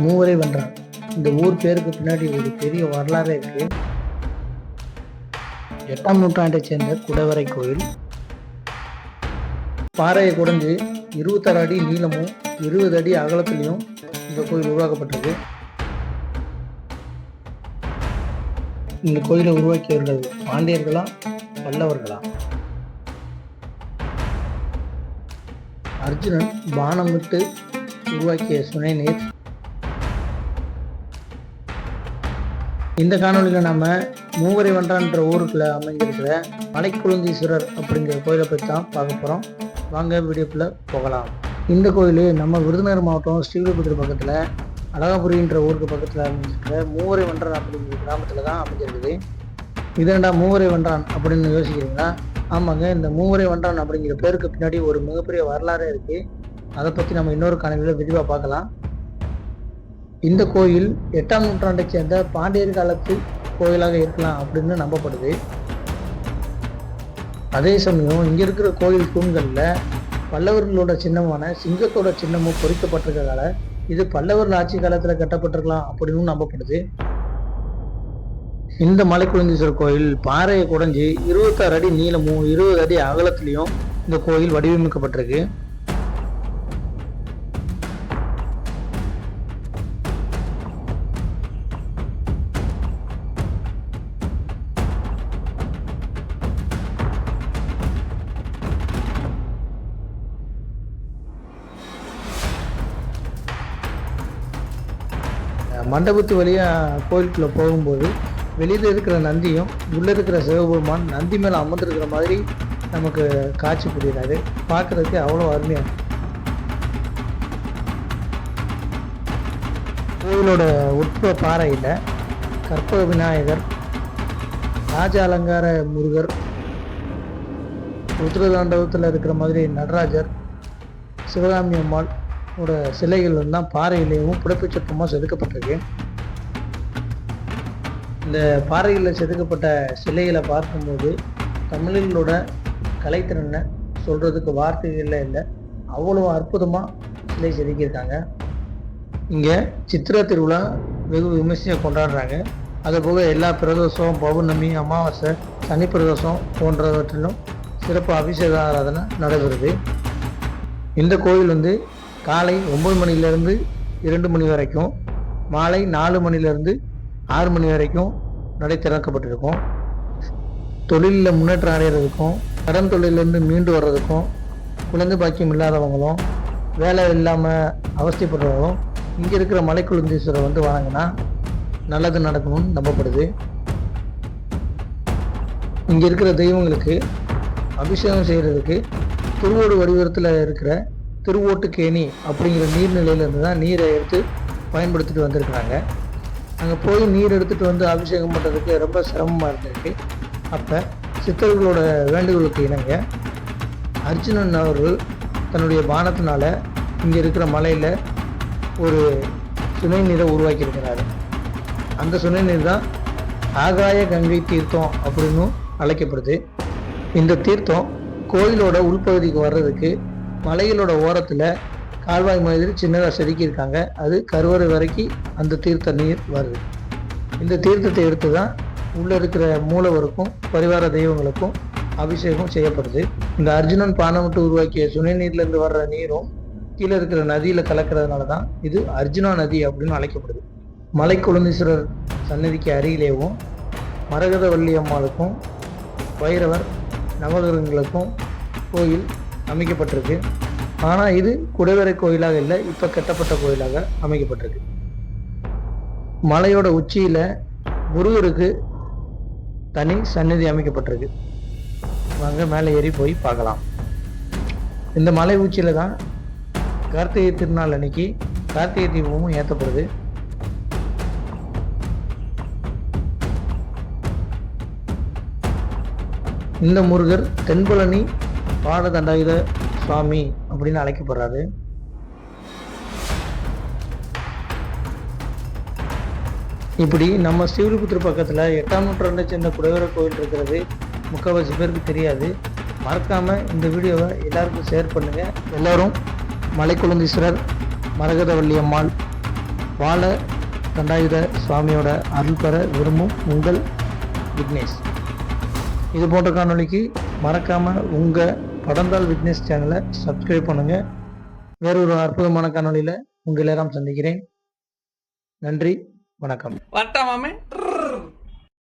மூவரை வென்றான். இந்த ஊர் பேருக்கு பின்னாடி ஒரு பெரிய வரலாறு இருக்கு. எட்டாம் நூற்றாண்டை சேர்ந்த குடவரை கோயில். பாறையை குடைஞ்சு இருபத்தாறு அடி நீளமும் இருபது அடி அகலத்திலையும் இந்த கோயில் உருவாக்கப்பட்டது. இந்த கோயிலை உருவாக்கியவர்கள் பாண்டியர்களா பல்லவர்களா அர்ஜுனன் பானம் விட்டு உருவாக்கிய சுனை நீர் இந்த காணொலியில் நம்ம மூவரை வன்றான்ற ஊருக்குள்ள அமைஞ்சிருக்கிற மலைக்குழுந்தீஸ்வரர் அப்படிங்கிற கோயிலை பற்றி தான் பார்க்க போகிறோம் வாங்க வீடியோக்குள்ளே போகலாம். இந்த கோயில் நம்ம விருதுநகர் மாவட்டம் ஸ்ரீவில்லிபுத்தூர் பக்கத்தில் அழகாபுரின்ற ஊருக்கு பக்கத்தில் அமைஞ்சிருக்கிற மூவரை வன்றான் அப்படிங்கிற கிராமத்தில் தான் அமைஞ்சிருக்குது இதேண்டா மூவரை வன்றான் அப்படின்னு யோசிக்கிறீங்களா? ஆமாங்க இந்த மூவரை வன்றான் அப்படிங்கிற பேருக்கு பின்னாடி ஒரு மிகப்பெரிய வரலாறே இருக்குது அதை பற்றி நம்ம இன்னொரு காணொலியில் விரிவாக பார்க்கலாம். இந்த கோயில் எட்டாம் நூற்றாண்டைச் சேர்ந்த பாண்டியர் காலத்து கோயிலாக இருக்கலாம் அப்படின்னு நம்பப்படுது. அதே சமயம் இங்கே இருக்கிற கோயில் தூண்களில் பல்லவர்களோட சின்னமான சிங்கத்தோட சின்னமும் பொறிக்கப்பட்டிருக்கிறதால இது பல்லவர்கள் ஆட்சி காலத்தில் கட்டப்பட்டிருக்கலாம் அப்படின்னு நம்பப்படுது. இந்த மலைக்குழந்தீஸ்வரர் கோயில் பாறையை குடைஞ்சி இருபத்தாறு அடி நீளமும் இருபது அடி அகலத்திலையும் இந்த கோயில் வடிவமைக்கப்பட்டிருக்கு. மண்டபத்து வழியாக கோயிலுக்குள்ளே போகும்போது வெளியில் இருக்கிற நந்தியும் உள்ளே இருக்கிற சிவபெருமான் நந்தி மேலே அமர்ந்திருக்கிற மாதிரி நமக்கு காட்சி புரியுறாரு பார்க்குறதுக்கு அவ்வளோ அருமையாக இருக்கும் கோயிலோட உட்புற பாறையில் கற்பக விநாயகர் ராஜ அலங்கார முருகர் ருத்ரதாண்டவத்தில் இருக்கிற மாதிரி நடராஜர் சிவகாமி அம்மாள் ஓட சிலைகள் தான் பாறையிலேயும் புடைப்புச்சிற்பமாக செதுக்கப்பட்டிருக்கு. இந்த பாறையில் செதுக்கப்பட்ட சிலைகளை பார்க்கும்போது தமிழர்களோட கலைத்திறனை சொல்கிறதுக்கு வார்த்தைகளில் இல்லை. அவ்வளோ அற்புதமாக சிலை செதுக்கியிருக்காங்க. இங்கே சித்திரை திருவிழா வெகு விமர்சையாக கொண்டாடுறாங்க. அதுபோக எல்லா பிரதோஷம் பௌர்ணமி அமாவாசை சனி பிரதோஷம் போன்றவற்றிலும் சிறப்பு அபிஷேக ஆராதனை நடைபெறுது. இந்த கோயில் வந்து காலை ஒம்பது மணிலேருந்து இரண்டு மணி வரைக்கும் மாலை நாலு மணிலேருந்து ஆறு மணி வரைக்கும் நடை திறக்கப்பட்டிருக்கும். தொழிலில் முன்னேற்றம் அடைகிறதுக்கும் கடன் தொழிலேருந்து மீண்டு வர்றதுக்கும் குழந்தை பாக்கியம் இல்லாதவங்களும் வேலை இல்லாமல் அவசியப்படுறவங்களும் இங்கே இருக்கிற மலைக்குழுந்தீஸ்வரர் வந்து வணங்கினா நல்லது நடக்கணும்னு நம்பப்படுது. இங்கே இருக்கிற தெய்வங்களுக்கு அபிஷேகம் செய்கிறதுக்கு திருவோடு வடிவத்தில் இருக்கிற திருவோட்டுக்கேணி அப்படிங்கிற நீர்நிலையிலேருந்து தான் நீரை எடுத்து பயன்படுத்திட்டு வந்திருக்கிறாங்க. அங்கே போய் நீர் எடுத்துகிட்டு வந்து அபிஷேகம் பண்ணுறதுக்கு ரொம்ப சிரமமாக இருந்திருக்கு. அப்போ சித்தர்களோட வேண்டுகோளுக்கு இணங்க அர்ஜுனன் அவர்கள் தன்னுடைய பானத்தினால் இங்கே இருக்கிற மலையில் ஒரு சுனை நீரை உருவாக்கியிருக்கிறாரு. அந்த சுனை நீர் தான் ஆகாய கங்கை தீர்த்தம் அப்படின்னு அழைக்கப்படுது. இந்த தீர்த்தம் கோயிலோட உள்பகுதிக்கு வர்றதுக்கு மலைகளோட ஓரத்தில் கால்வாய் மாதிரி சின்னதாக செதுக்கியிருக்காங்க. அது கருவறை வரைக்கும் அந்த தீர்த்த நீர் வருது. இந்த தீர்த்தத்தை எடுத்து தான் உள்ளே இருக்கிற மூலவருக்கும் பரிவார தெய்வங்களுக்கும் அபிஷேகம் செய்யப்படுது. இந்த அர்ஜுனன் பானமிட்டு உருவாக்கிய சுனை நீர்லேருந்து வர்ற நீரும் கீழே இருக்கிற நதியில் கலக்கிறதுனால தான் இது அர்ஜுனா நதி அப்படின்னு அழைக்கப்படுது. மலை குழந்தீஸ்வரர் சன்னதிக்கு அருகிலேயும் மரகதவள்ளி அம்மாளுக்கும் வைரவர் நவகிரகங்களுக்கும் கோயில் அமைக்கப்பட்டிருக்கு. ஆனால் இது குடைவரை கோயிலாக இல்லை இப்போ கட்டப்பட்ட கோயிலாக அமைக்கப்பட்டிருக்கு. மலையோட உச்சியில் முருகருக்கு தனி சந்நிதி அமைக்கப்பட்டிருக்கு. வாங்க மேலே ஏறி போய் பார்க்கலாம். இந்த மலை உச்சியில் தான் கார்த்திகை திருநாள் அன்னைக்கு கார்த்திகை தீபமும் ஏற்றப்படுது இந்த முருகர் தென்பழனி பாததண்டாயுத சுவாமி அப்படின்னு அழைக்கப்படுறாரு. இப்படி நம்ம ஸ்ரீவில்லிபுத்தூர் பக்கத்தில் எட்டாம் நூற்றாண்டை சேர்ந்த குடைவர கோயில் இருக்கிறது முக்கால்வாசி பேருக்கு தெரியாது. மறக்காமல் இந்த வீடியோவை எல்லாருக்கும் ஷேர் பண்ணுங்கள் எல்லோரும் மலைக்குழந்தீஸ்வரர் மரகதவள்ளி அம்மாள் பால தண்டாயுத சுவாமியோட அருள் பெற விரும்பும் உங்கள் விக்னேஷ். இது போன்ற காணொளிக்கு மறக்காமல் உங்கள் படந்தால் விட்னஸ் சேனலை சப்ஸ்கிரைப் பண்ணுங்கள் வேறொரு அற்புதமான காணொலியில உங்கள் எல்லாரும் சந்திக்கிறேன். நன்றி வணக்கம். வரட்டா